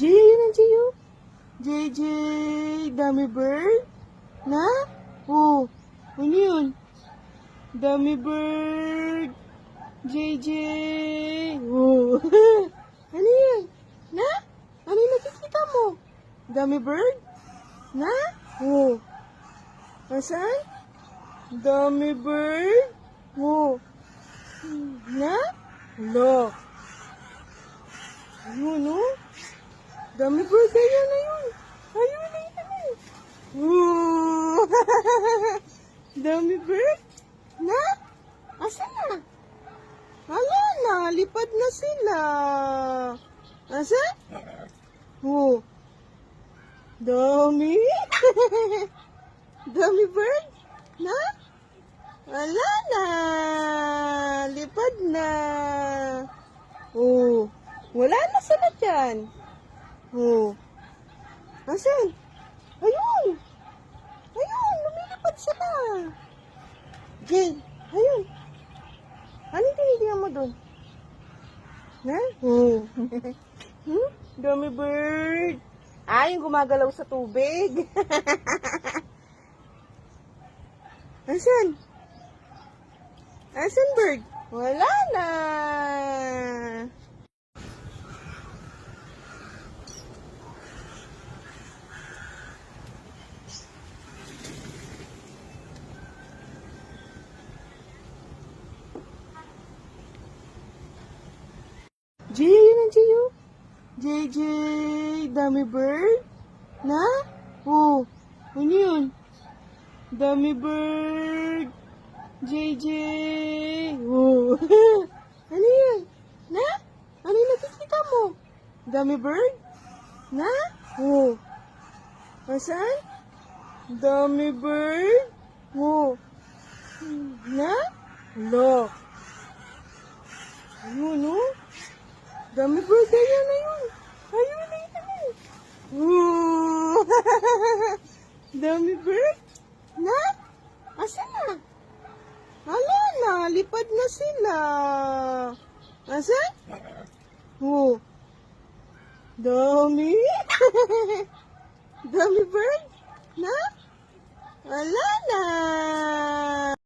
Jay, yun ang Jay, oh. JJ, dummy bird? Na? Oh, ano yun? Dummy bird. JJ. Oh. ano yun? Na? Ano yung nakikita mo? Dummy bird? Na? Oh. Asan? Dummy bird? Oh. Na? Look. Ayun, oh. Dummy bird, ayun, ayun. Ayun, ayun, ayun. Ooh. Dummy bird? Na? Asan na? Wala na, lipad na sila. Asan? Oh. Dummy? Dummy bird? Na? Wala na. Lipad na. Oh. Wala na sila dyan. Oh. Asan? Ayun. Ayun, lumilipad sila. Jay, ayun. Ano tinitingnan mo doon? Na? Oh. hmm? Dummy bird. Ah, yung gumagalaw sa tubig. Asan? Asan bird? Wala na. Jay, yun ang Jay, oh. JJ, dummy bird? Na? Oh, ano yun? Dummy bird. JJ. Oh. ano yun? Na? Ano yung nakikita mo? Dummy bird? Na? Oh. Asan? Dummy bird? Oh. Na? Look. Ayun, oh. Dami po. Ayan na yun. Ayun na yun. Dami bird. Na? Asa na? Ala na. Lipad na sila. Asa? Oo. Dami. Dami bird. Na? Wala na.